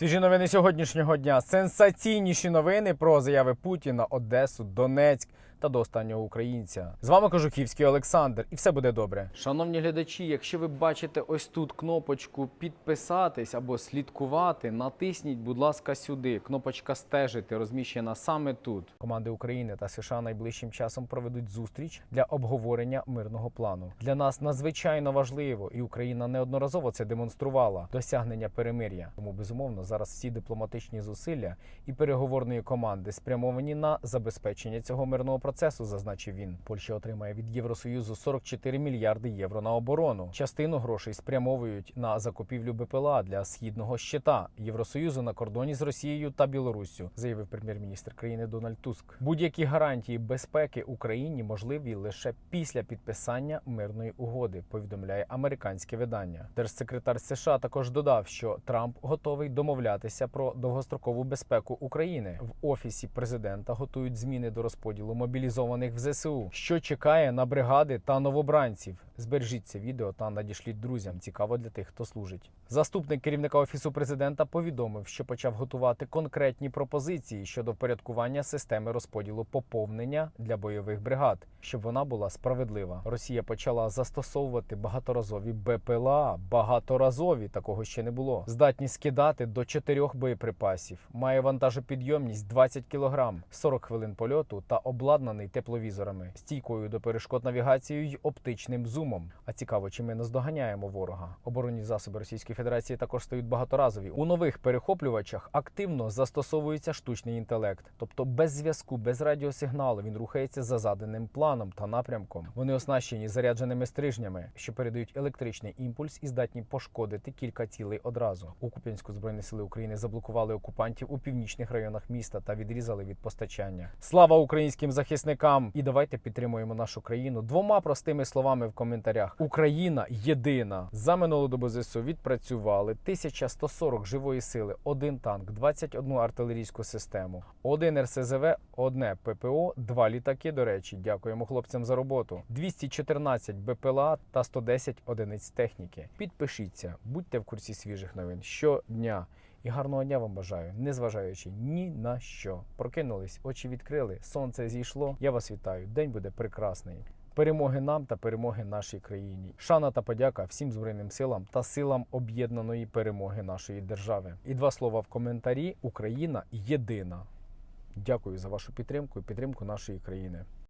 Свіжі новини сьогоднішнього дня. Сенсаційніші новини про заяви Путіна, Одесу, Донецьк та до останнього українця. З вами Кожухівський Олександр, і все буде добре. Шановні глядачі, якщо ви бачите ось тут кнопочку підписатись або слідкувати, натисніть, будь ласка, сюди. Кнопочка стежити розміщена саме тут. Команди України та США найближчим часом проведуть зустріч для обговорення мирного плану. Для нас надзвичайно важливо, і Україна неодноразово це демонструвала досягнення перемир'я. Тому безумовно зараз всі дипломатичні зусилля і переговорної команди спрямовані на забезпечення цього мирного процесу, зазначив він. Польща отримає від Євросоюзу 44 мільярди євро на оборону. Частину грошей спрямовують на закупівлю БПЛА для східного щита Євросоюзу на кордоні з Росією та Білоруссю, заявив прем'єр-міністр країни Дональд Туск. Будь-які гарантії безпеки Україні можливі лише після підписання мирної угоди. Повідомляє американське видання. Держсекретар США також додав, що Трамп готовий домовлятися про довгострокову безпеку України. В офісі президента готують зміни до розподілу мобілізованих в ЗСУ, що чекає на бригади та новобранців. Збережіть це відео та надішліть друзям. Цікаво для тих, хто служить. Заступник керівника офісу президента повідомив, що почав готувати конкретні пропозиції щодо впорядкування системи розподілу поповнення для бойових бригад, щоб вона була справедлива. Росія почала застосовувати багаторазові БПЛА. Багаторазові такого ще не було. Здатні скидати до чотирьох боєприпасів. Має вантажопідйомність 20 кг, 40 хвилин польоту та обладнаний тепловізорами, стійкою до перешкод навігацією й оптичним зумом. А цікаво, чи ми наздоганяємо ворога. Оборонні засоби Російської Федерації також стають багаторазові. У нових перехоплювачах активно застосовується штучний інтелект, тобто без зв'язку, без радіосигналу він рухається за заданим планом та напрямком. Вони оснащені зарядженими стрижнями, що передають електричний імпульс і здатні пошкодити кілька цілей одразу. У Куп'янську збройні сили України заблокували окупантів у північних районах міста та відрізали від постачання. Слава українським захисникам! І давайте підтримуємо нашу країну двома простими словами в коментарях: Україна єдина за минулу добу ЗСУ відпрацювали 1140 живої сили, один танк, 21 артилерійську систему, один РСЗВ, одне ППО, два літаки. До речі, дякуємо хлопцям за роботу. 214 БПЛА та 110 одиниць техніки. Підпишіться, будьте в курсі свіжих новин щодня. І гарного дня вам бажаю, незважаючи ні на що. Прокинулись, очі відкрили, сонце зійшло. Я вас вітаю. День буде прекрасний. Перемоги нам та перемоги нашій країні. Шана та подяка всім збройним силам та силам об'єднаної перемоги нашої держави. І два слова в коментарі: Україна єдина. Дякую за вашу підтримку і підтримку нашої країни.